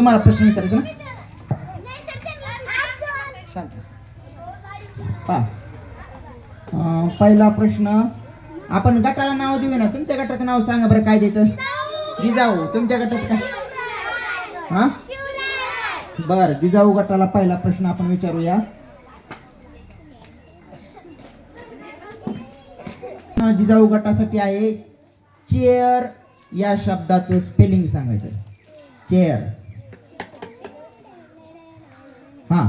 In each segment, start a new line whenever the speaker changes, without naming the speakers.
तुम्हाला प्रश्न विचारायचा ना? शांत पहा. पहिला प्रश्न आपण गटाला नाव देऊ ना तुमच्या गटाचं नाव सांगा बरं काय द्यायचं? जिजाऊ. तुमच्या गटाचं काय? हा? बर जिजाऊ गटाला पहिला प्रश्न आपण विचारूया. हा, जिजाऊ गटासाठी आहे चेअर या शब्दाचं स्पेलिंग सांगायचं. चेअर हा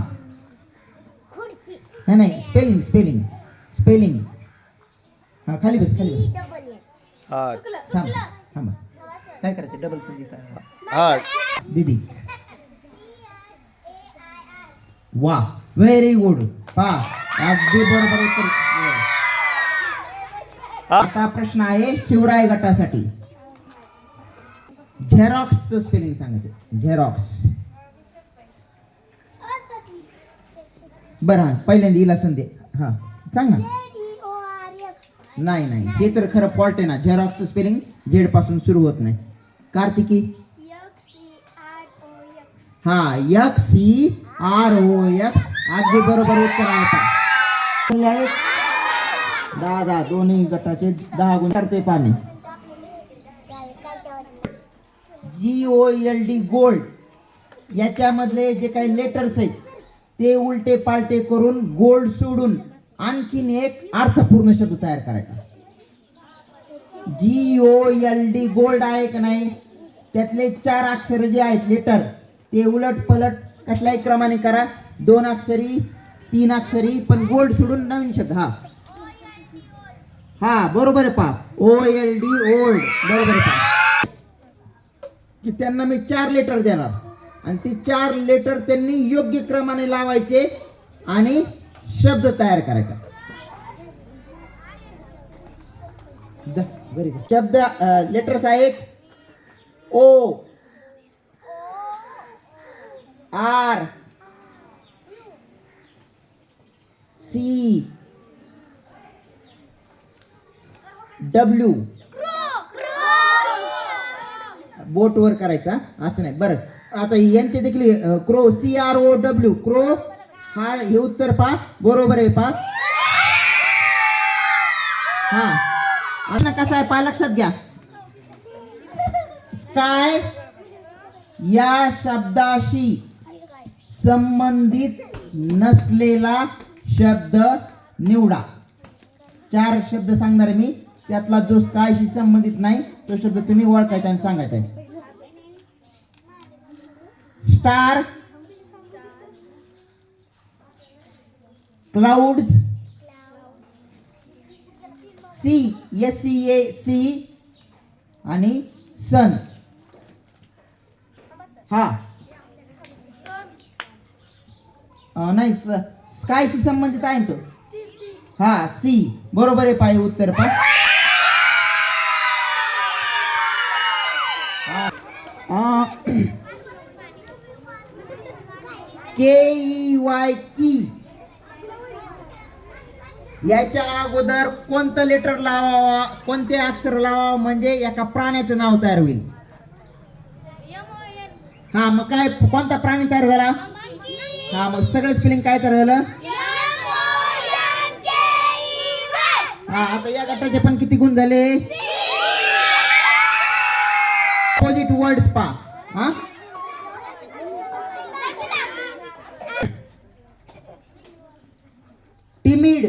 नाही नाही स्पेलिंग स्पेलिंग स्पेलिंग हा खाली बस खाली बस.
हा.
थांब थांबा. काय करायचं? डबल पुंजी काय
हा.
दीदी. वा व्हेरी गुड पा अगदी बरोबर उत्तर. आता प्रश्न आहे शिवराय गटासाठी. झेरॉक्सचं स्पेलिंग सांगायचं. झेरॉक्स बरं हा पहिल्यांदा हिला संधी हा सांग ना. नाही नाही ते तर खरं फॉल्ट आहे ना. झेरॉक्सचं स्पेलिंग झेडपासून सुरू होत नाही. कार्तिकी? हा यक सी आर ओ एफ अगदी बरोबर उत्तर आहे. दहा दहा दोन्ही गटाचे दहा गुण करते पाणी. G O L D gold याच्यामधले जे काही लेटर्स आहेत ते उलटे पालटे करून गोल्ड सोडून आणखीन एक अर्थपूर्ण शब्द तयार करायचा. G O L D gold आहे का नाही? त्यातले चार अक्षर जे आहेत लेटर ते उलट पलट कसल्याही क्रमाने करा. दोन अक्षरी तीन अक्षरी पण गोल्ड सोडून नवीन शब्द हा. हा बरोबर आहे पा ओ एल डी ओल्ड बरोबर आहे पा की त्यांना मी चार लेटर देणार. आणि ते चार लेटर त्यांनी योग्य क्रमाने लावायचे आणि शब्द तयार करायचा. शब्द लेटर्स आहेत. O R C W. बोट वर करायचा असं नाही. बरं. आता यांचे देखील crow C R O W crow हा हे उत्तर पा बरोबर आहे पा. हा. आता कसा आहे पा? लक्षात घ्या. स्काय या शब्दाशी संबंधित नसलेला शब्द निवडा. चार शब्द सांगणार मी. त्यातला जो स्कायशी संबंधित नाही तो शब्द तुम्ही ओळखायचा आणि सांगायचा आहे. Star? Cloud? C S C A C आणि सन. हा. नाही स्कायशी संबंधित आहे ना तो? हा सी बरोबर आहे पाय उत्तर पा के वाय की याच्या अगोदर कोणतं लेटर लावावा कोणते अक्षर लावावं म्हणजे एका प्राण्याचं नाव तयार होईल. हा मग काय कोणता प्राणी तयार झाला? हा मग सगळं स्पेलिंग काय तयार झालं? हा आता या गटाचे पण किती गुण झाले? अपोजिट वर्ड्स पा हा timid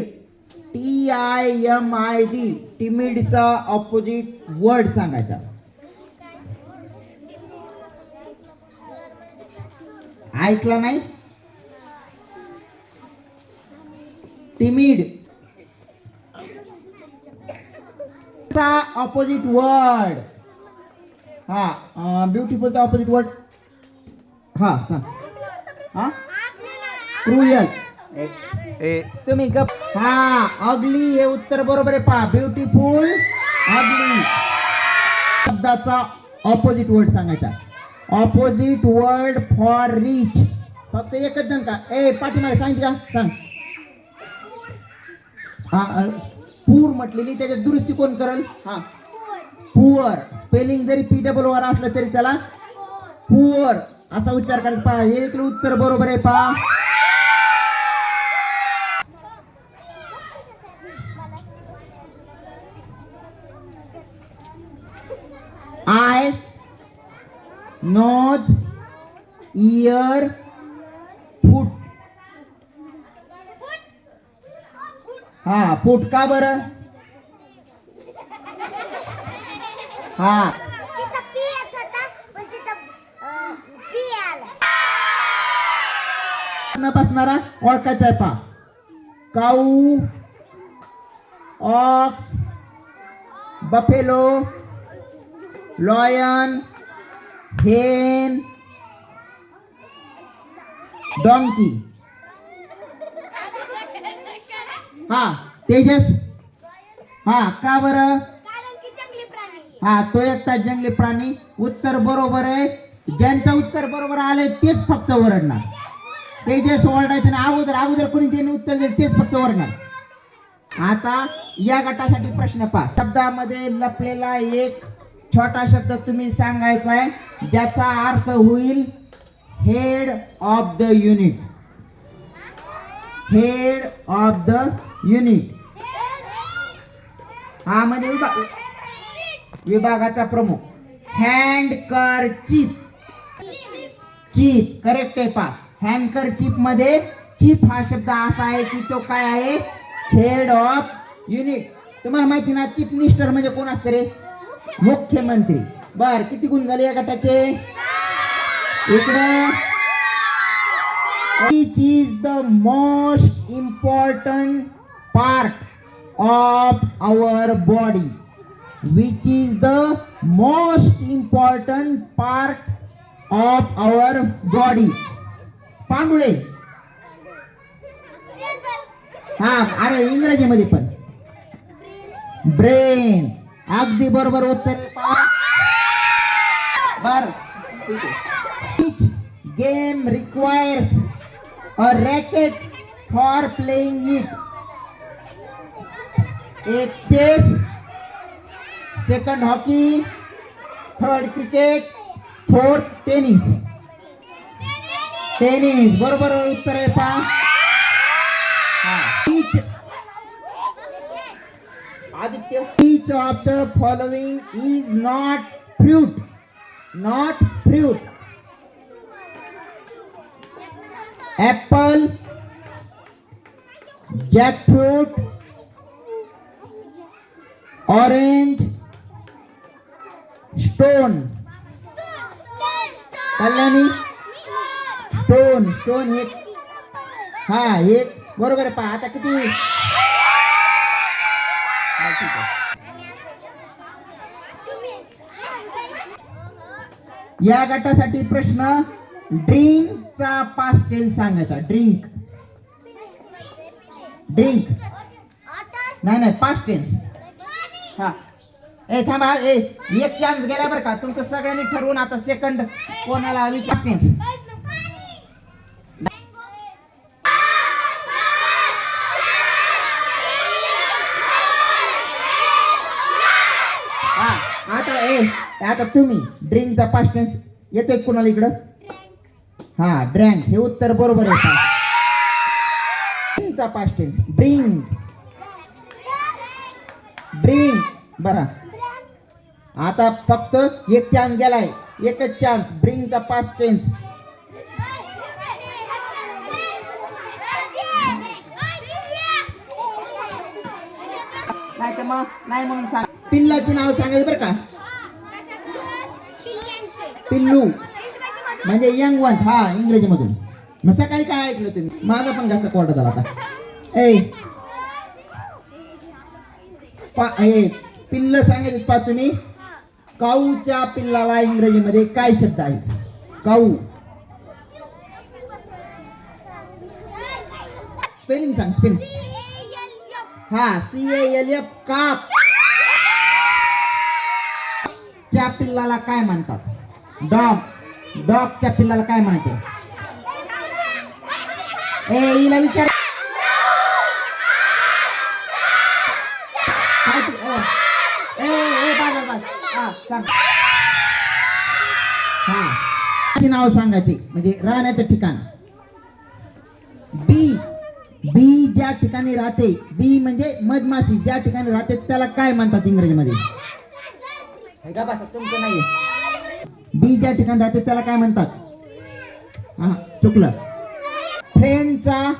T I M I D टिमिडचा opposite word सांगायचा. ऐकला नाही? टिमिड चा ऑपोजिट वर्ड हा ब्युटिफुलचा ऑपोजिट वर्ड हा सांग. हा? क्रुयल तुम्ही गप. हा अगली हे उत्तर बरोबर आहे पहा. Beautiful ugly. शब्दाचा ऑपोजिट वर्ड सांगायचा. ऑपोजिट वर्ड फॉर रिच फक्त एकच जण का? ए पाठीमागे सांगितलं का? सांग. हा पूर म्हटलेली त्याच्यात दुरुस्ती कोण करल? हा. पुअर स्पेलिंग जरी पी डबल वर असलं तरी त्याला पुअर असा उच्चार करायचा. पहा हे इकडे उत्तर बरोबर आहे पहा. Eye nose ear foot. हा फूट का बरं? हा. बसणारा ओळखायचा आहे पा cow ox buffalo lion hen donkey हा तेजस हा का बरं हा तो एकटा जंगली प्राणी उत्तर बरोबर आहे ज्यांचं उत्तर बरोबर आलंय तेच फक्त ओरडणार तेजस ओरडायचं ना अगोदर अगोदर कोणी ज्यांनी उत्तर दिलं तेच फक्त ओरडणार आता या गटासाठी प्रश्न पहा. शब्दामध्ये लपलेला एक छोटा शब्द तुम्ही सांगायचा आहे ज्याचा अर्थ होईल head of the unit head of the unit हा म्हणजे विभाग विभागाचा प्रमुख. हँड कर चीप चिप करेक्ट आहे पा हँकर चिपमध्ये चिप हा शब्द असा आहे की तो काय आहे? हेड ऑफ युनिट तुम्हाला माहिती ना चिप मिनिस्टर म्हणजे कोण असतं रे? मुख्यमंत्री. बर किती गुण झाले या गटाचे? इकडं. Is the most important part of our body which is the most important part of our body Pandule. हा अरे इंग्रजीमध्ये पण. ब्रेन अगदी बरोबर उत्तर. बर. Game requires a racket for playing it. एक chess second hockey third cricket fourth tennis tennis बरोबर उत्तर आहे, पहा. Aditya each of the following is not fruit not fruit apple jackfruit orange stone Kalyani stone stone एक हा एक बरोबर पहा आता किती ठीक आहे. या गटासाठी प्रश्न ड्रिंकचा पास्ट टेन्स सांगायचा. ड्रिंक. ड्रिंक. नाही नाही पास्ट टेन्स हा. ए थांबा ए एक चान्स गेला बरं का. तुमचं सगळ्यांनी ठरवून आता सेकंड कोणाला विचार टेन्स हा आता ए आता तुम्ही ड्रिंकचा पास्ट टेन्स येतोय कोणाला इकडं? हा ड्रँक. हे उत्तर बरोबर आहे. ड्रिंकचा पास्ट टेन्स ड्रिंक. ड्रिंक. बरा. आता फक्त एक चान्स गेलाय. एकच चान्स ड्रिंकचा पास्ट टेन्स नाही तर मग नाही म्हणून सांग. पिल्लाचे नाव सांगायचं बरं का. पिल्लू. म्हणजे यंग वन हा इंग्रजीमधून. मग सकाळी काय ऐकलं तुम्ही? माझा पण जास्त कोरडा झाला आता ए. पा पिल्ल सांगायचं पा तुम्ही. काऊच्या पिल्लाला इंग्रजीमध्ये काय शब्द आहे? काऊ. स्पेलिंग सांग स्पेलिंग हा सी एल एफ काप. च्या पिल्लाला काय म्हणतात? डॉग डॉगच्या पिल्लाला काय म्हणायचं? ए हिला विचार. हा नाव सांगायचे म्हणजे राहण्याचं ठिकाण. बी बी ज्या ठिकाणी राहते बी म्हणजे मधमाशी ज्या ठिकाणी राहते त्याला काय म्हणतात इंग्रजीमध्ये? तुमचं नाही बी ज्या ठिकाणी राहते त्याला काय म्हणतात? हा चुकलं. फ्रेंडचा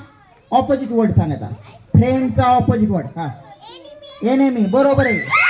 ऑपोजिट वर्ड सांगायचा फ्रेंडचा ऑपोजिट वर्ड हा. एनेमी बरोबर आहे.